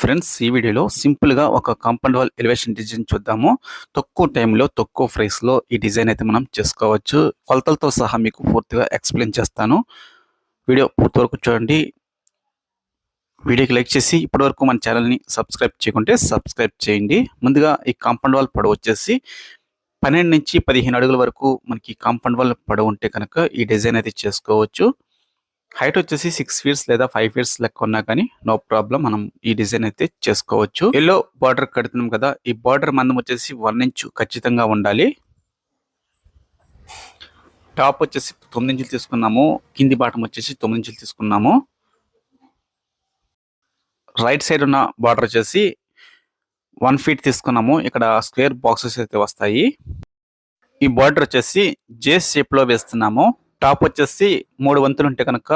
Friends ఈ వీడియోలో సింపుల్గా ఒక కాంపౌండ్ వాల్ ఎలివేషన్ డిజైన్ చూద్దాము. తక్కువ టైంలో తక్కువ ప్రైస్లో ఈ డిజైన్ అయితే మనం చేసుకోవచ్చు. కొలతలతో సహా మీకు పూర్తిగా ఎక్స్ప్లెయిన్ చేస్తాను. వీడియో పూర్తి వరకు చూడండి. వీడియోకి లైక్ చేసి ఇప్పటివరకు మన ఛానల్ని సబ్స్క్రైబ్ చేయకుంటే సబ్స్క్రైబ్ చేయండి. ముందుగా ఈ కాంపౌండ్ వాల్ పొడవు వచ్చేసి పన్నెండు నుంచి పదిహేను అడుగుల వరకు మనకి కాంపౌండ్ వాల్ పొడవు ఉంటే కనుక ఈ డిజైన్ అయితే చేసుకోవచ్చు. హైట్ వచ్చేసి సిక్స్ ఫీట్స్ లేదా ఫైవ్ ఫీట్స్ లెక్క ఉన్నా కానీ నో ప్రాబ్లం. మనం ఈ డిజైన్ అయితే చేసుకోవచ్చు. ఎల్లో బార్డర్ కడుతున్నాం కదా ఈ బార్డర్ మందం వచ్చేసి వన్ ఇంచ్ ఖచ్చితంగా ఉండాలి. టాప్ వచ్చేసి తొమ్మిది ఇంచులు తీసుకున్నాము. కింది బాటం వచ్చేసి తొమ్మిది ఇంచులు తీసుకున్నాము. రైట్ సైడ్ ఉన్న బార్డర్ వచ్చేసి వన్ ఫీట్ తీసుకున్నాము. ఇక్కడ స్క్వేర్ బాక్సెస్ అయితే వస్తాయి. ఈ బార్డర్ వచ్చేసి జే షేప్లో వేస్తున్నాము. టాప్ వచ్చేసి మూడు వంతులు ఉంటే కనుక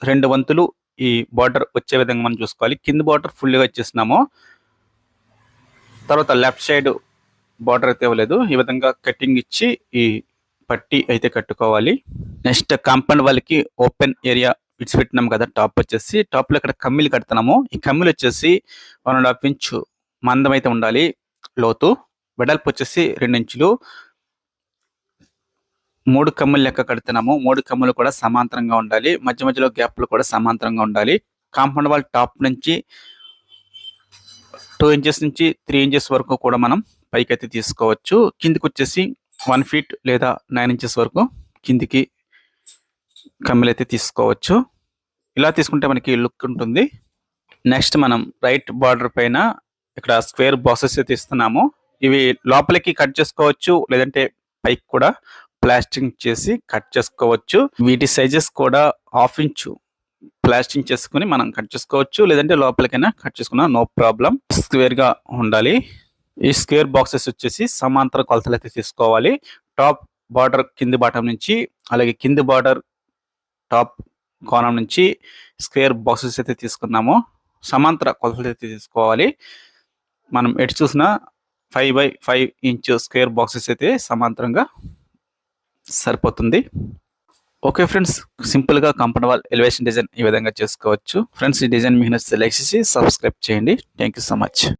రెండు వంతులు ఈ బార్డర్ వచ్చే విధంగా మనం చూసుకోవాలి. కింద బార్డర్ ఫుల్గా ఇచ్చేసినాము తర్వాత లెఫ్ట్ సైడ్ బార్డర్ అయితే ఇవ్వలేదు. ఈ విధంగా కటింగ్ ఇచ్చి ఈ పట్టి అయితే కట్టుకోవాలి. నెక్స్ట్ కాంపౌండ్ వాళ్ళకి ఓపెన్ ఏరియా విడిచిపెట్టినాం కదా టాప్ వచ్చేసి. టాప్లో ఇక్కడ కమ్మిలు కడుతున్నాము. ఈ కమ్మిలు వచ్చేసి వన్ అండ్ హాఫ్ ఇంచ్ మందం అయితే ఉండాలి లోతు. వెడల్పు వచ్చేసి రెండు ఇంచులు. మూడు కమ్ములు లెక్క కడుతున్నాము. మూడు కమ్ములు కూడా సమాంతరంగా ఉండాలి. మధ్య మధ్యలో గ్యాప్లు కూడా సమాంతరంగా ఉండాలి. కాంపౌండ్ వాల్ టాప్ నుంచి టూ ఇంచెస్ నుంచి త్రీ ఇంచెస్ వరకు కూడా మనం పైకి తీసుకోవచ్చు. కిందికి వచ్చేసి వన్ ఫీట్ లేదా నైన్ ఇంచెస్ వరకు కిందికి కమ్మిలు అయితే తీసుకోవచ్చు. ఇలా తీసుకుంటే మనకి లుక్ ఉంటుంది. నెక్స్ట్ మనం రైట్ బార్డర్ పైన ఇక్కడ స్క్వేర్ బాక్సెస్ అయితే ఇస్తున్నాము. ఇవి లోపలికి కట్ చేసుకోవచ్చు. లేదంటే పైకి కూడా ప్లాస్టింగ్ చేసి కట్ చేసుకోవచ్చు. వీటి సైజెస్ కూడా హాఫ్ ఇంచు ప్లాస్టింగ్ చేసుకుని మనం కట్ చేసుకోవచ్చు. లేదంటే లోపలికైనా కట్ చేసుకున్నా నో ప్రాబ్లం. స్క్వేర్గా ఉండాలి. ఈ స్క్వేర్ బాక్సెస్ వచ్చేసి సమాంతర కొలతలు అయితే తీసుకోవాలి. టాప్ బార్డర్ కింది బాటం నుంచి అలాగే కింది బార్డర్ టాప్ కోణం నుంచి స్క్వేర్ బాక్సెస్ అయితే తీసుకున్నాము. సమాంతర కొలతలు అయితే తీసుకోవాలి. మనం ఎటు చూసినా five by five inch square boxes అయితే సమాంతరంగా సరిపోతుంది. ఓకే ఫ్రెండ్స్ సింపుల్గా కంపెనీ వాల్ ఎలివేషన్ డిజైన్ ఈ విధంగా చేసుకోవచ్చు. ఫ్రెండ్స్ ఈ డిజైన్ మీకు నచ్చితే లైక్ చేసి సబ్స్క్రైబ్ చేయండి. Thank you so much